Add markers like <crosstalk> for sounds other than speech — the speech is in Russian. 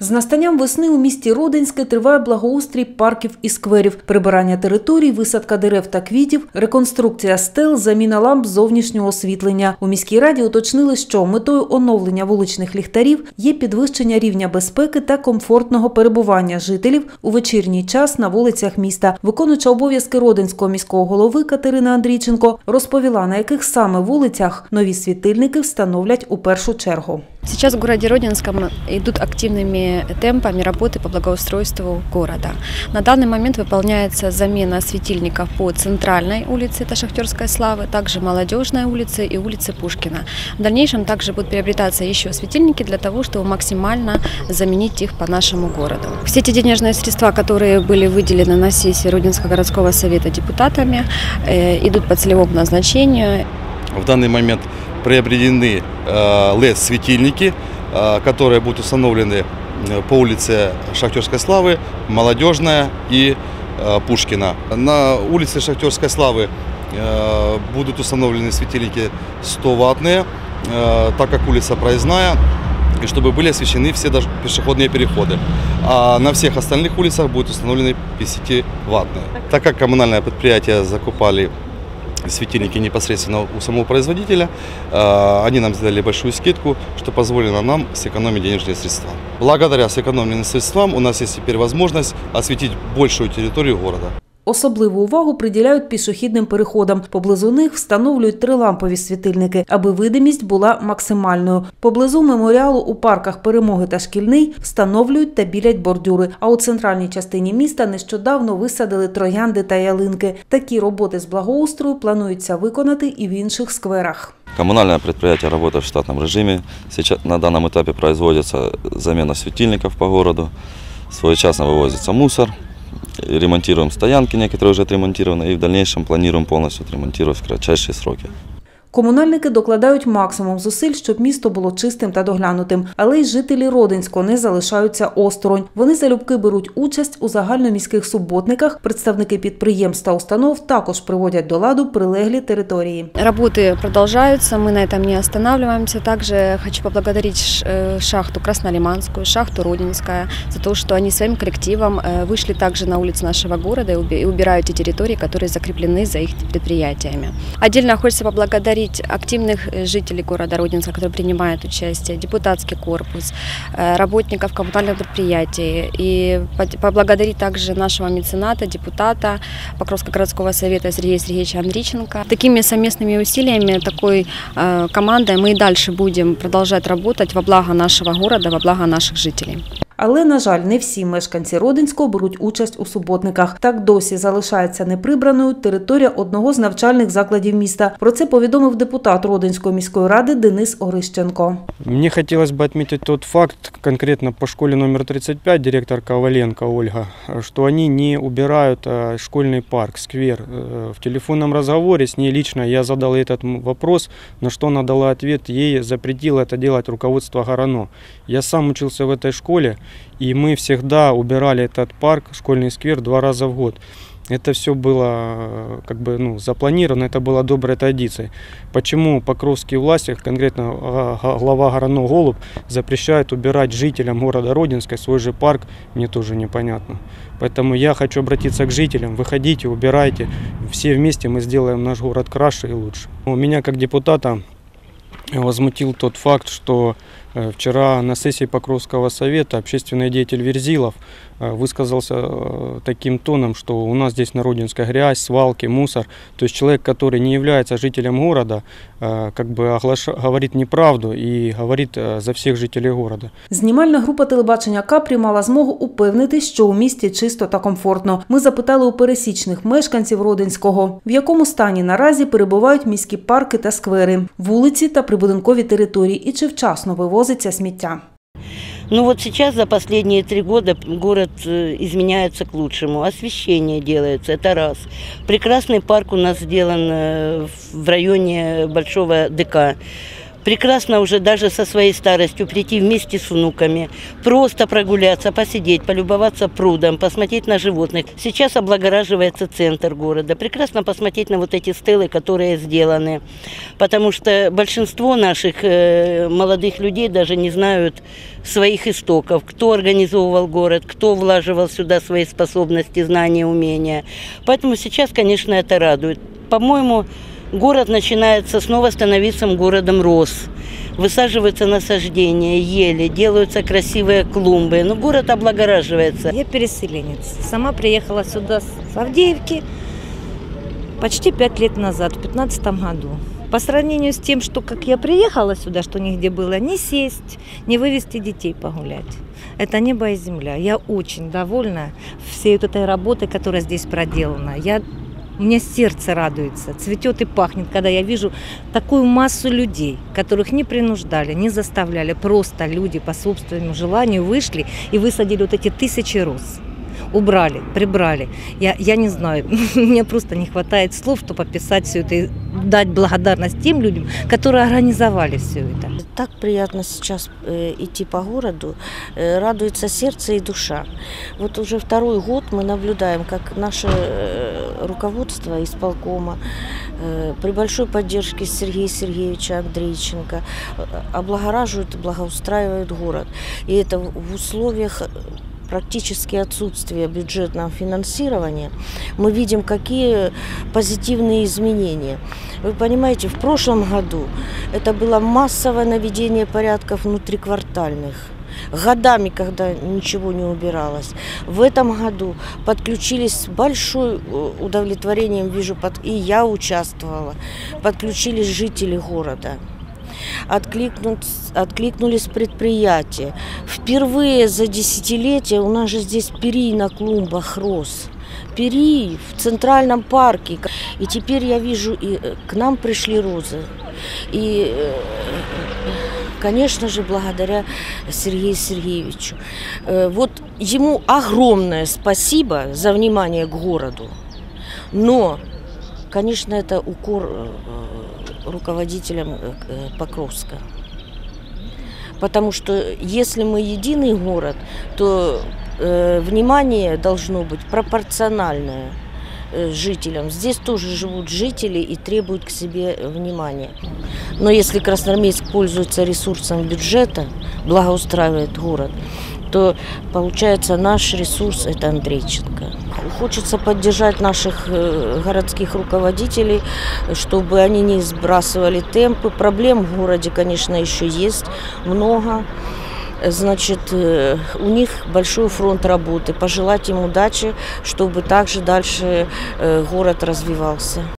З настанням весни у місті Родинське триває благоустрій парків і скверів, прибирання територій, висадка дерев та квітів, реконструкція стел, заміна ламп зовнішнього освітлення. У міській раді уточнили, що метою оновлення вуличних ліхтарів є підвищення рівня безпеки та комфортного перебування жителів у вечірній час на вулицях міста. Виконуюча обов'язки Родинського міського голови Катерина Андрійченко розповіла, на яких саме вулицях нові світильники встановлять у першу чергу. Сейчас в городе Родинском идут активными темпами работы по благоустройству города. На данный момент выполняется замена светильников по центральной улице, это Шахтерской Славы, также Молодежной улице и улице Пушкина. В дальнейшем также будут приобретаться еще светильники для того, чтобы максимально заменить их по нашему городу. Все эти денежные средства, которые были выделены на сессии Родинского городского совета депутатами, э, идут по целевому назначению. В данный момент приобретены LED-светильники, которые будут установлены э, по улице Шахтерской Славы, Молодежная и э, Пушкина. На улице Шахтерской Славы э, будут установлены светильники 100-ваттные, так как улица проездная, и чтобы были освещены все даже пешеходные переходы. А на всех остальных улицах будут установлены 50-ваттные. Так как коммунальное предприятие закупали светильники непосредственно у самого производителя. Э, Они нам сделали большую скидку, что позволило нам сэкономить денежные средства. Благодаря сэкономленным средствам у нас есть теперь возможность осветить большую территорию города. Особливу увагу приділяють пішохідним переходам. Поблизу них встановлюють трилампові світильники, аби видимість була максимальною. Поблизу меморіалу у парках Перемоги та Шкільний встановлюють та білять бордюри. А у центральній частині міста нещодавно висадили троянди та ялинки. Такі роботи з благоустрою планується виконати і в інших скверах. Коммунальное предприятие работает в штатном режиме. Сейчас на данном этапе производится замена светильников по городу. Своечасно вывозится мусор. Ремонтируем стоянки, некоторые уже отремонтированы. И в дальнейшем планируем полностью отремонтировать в кратчайшие сроки. Комунальники докладають максимум зусиль, щоб місто було чистим та доглянутим. Але й жителі Родинського не залишаються осторонь. Вони залюбки беруть участь у загальноміських суботниках. Представники підприємств та установ також приводять до ладу прилеглі території. Работы продолжаются, мы на этом не останавливаемся. Также хочу поблагодарить ш- э, шахту Краснолиманскую, шахту Родинская за то, что они своим коллективом э, вышли также на улицы нашего города и уби- и убирают те территории, которые закреплены за их предприятиями. Отдельно хочется поблагодарить активных э, жителей города Родинска, которые принимают участие, депутатский корпус, э, работников коммунальных предприятий и поблагодарить также нашего мецената, депутата Покровского городского совета Сергея Сергеевича Андриченко. Такими совместными усилиями, такой э, командой мы и дальше будем продолжать работать во благо нашего города, во благо наших жителей. Але, на жаль, не всі мешканці Родинського беруть участь у суботниках. Так досі залишається неприбраною територія одного з навчальних закладів міста. Про це повідомив депутат Родинської міської ради Денис Орищенко. Мне хотелось бы отметить тот факт, конкретно по школе номер 35, директор Коваленко Ольга, что они не убирают а, школьный парк, сквер. Э, В телефонном разговоре с ней лично я задал этот м- вопрос, на что она дала ответ, ей запретило это делать руководство Горано. Я сам учился в этой школе, и мы всегда убирали этот парк, школьный сквер, два раза в год. Это все было как бы ну, запланировано, это было доброй традицией. Почему покровские власти, конкретно а, глава Горано Голуб, запрещает убирать жителям города Родинска свой же парк, мне тоже непонятно. Поэтому я хочу обратиться к жителям, выходите, убирайте, все вместе мы сделаем наш город краше и лучше. У меня как депутата возмутил тот факт, что э, вчера на сессии Покровского совета общественный деятель Верзилов э, высказался э, таким тоном, что у нас здесь на Родинской грязь, свалки, мусор. То есть человек, который не является жителем города, э, как бы оглаша- говорит неправду и говорит э, за всех жителей города. Знімальна група телебачення Капрі мала змогу упевнитись, що у місті чисто та комфортно. Ми запитали у пересічних мешканців Родинського, в якому стані наразі перебувають міські парки та сквери, вулиці та прибудинкові території, і чи вчасно вивозиться сміття. Ну вот сейчас за последние три года город э, изменяется к лучшему. Освещение делается, это раз. Прекрасный парк у нас сделан э, в районе Большого ДК. прекрасно уже даже со своей старостью прийти вместе с внуками, просто прогуляться, посидеть, полюбоваться прудом, посмотреть на животных. Сейчас облагораживается центр города. Прекрасно посмотреть на вот эти стелы, которые сделаны. Потому что большинство наших э, молодых людей даже не знают своих истоков, кто организовывал город, кто влаживал сюда свои способности, знания, умения. Поэтому сейчас, конечно, это радует. По-моему, город начинается снова становиться городом роз. Высаживаются насаждения, ели, делаются красивые клумбы. Но город облагораживается. Я переселенец. Сама приехала сюда с Авдеевки почти пять лет назад, в 2015 году. По сравнению с тем, что как я приехала сюда, что нигде было не сесть, не вывести детей погулять. Это небо и земля. Я очень довольна всей вот этой работой, которая здесь проделана. Я у меня сердце радуется, цветет и пахнет, когда я вижу такую массу людей, которых не принуждали, не заставляли, просто люди по собственному желанию вышли и высадили вот эти тысячи роз убрали, прибрали. Я, я не знаю, <laughs> мне просто не хватает слов, чтобы описать все это и дать благодарность тем людям, которые организовали все это. Так приятно сейчас э, идти по городу, э, радуется сердце и душа. Вот уже второй год мы наблюдаем, как наше э, руководство исполкома э, при большой поддержке Сергея Сергеевича Андрейченко э, облагораживают и благоустраивают город. И это в условиях практически отсутствие бюджетного финансирования, мы видим, какие позитивные изменения. Вы понимаете, в прошлом году это было массовое наведение порядков внутриквартальных годами, когда ничего не убиралось. В этом году подключились с большой э, удовлетворением, вижу, под, и я участвовала, подключились жители города откликнулись предприятия. Впервые за десятилетия у нас же здесь пери на клумбах рос. Пери в Центральном парке. И теперь я вижу, и э, к нам пришли розы. И, э, конечно же, благодаря Сергею Сергеевичу. Э, вот ему огромное спасибо за внимание к городу. Но, конечно, это укор э, э, Покровска. Потому что если мы единый город, то э, внимание должно быть пропорциональное жителям. Здесь тоже живут жители и требуют к себе внимания. Но если Красноармейск пользуется ресурсом бюджета, благоустраивает город, то получается наш ресурс – это Андрейченко. Хочется поддержать наших э, городских руководителей, чтобы они не сбрасывали темпы. Проблем в городе, конечно, еще есть много. Значит, э, у них большой фронт работы. Пожелать им удачи, чтобы также дальше э, город развивался.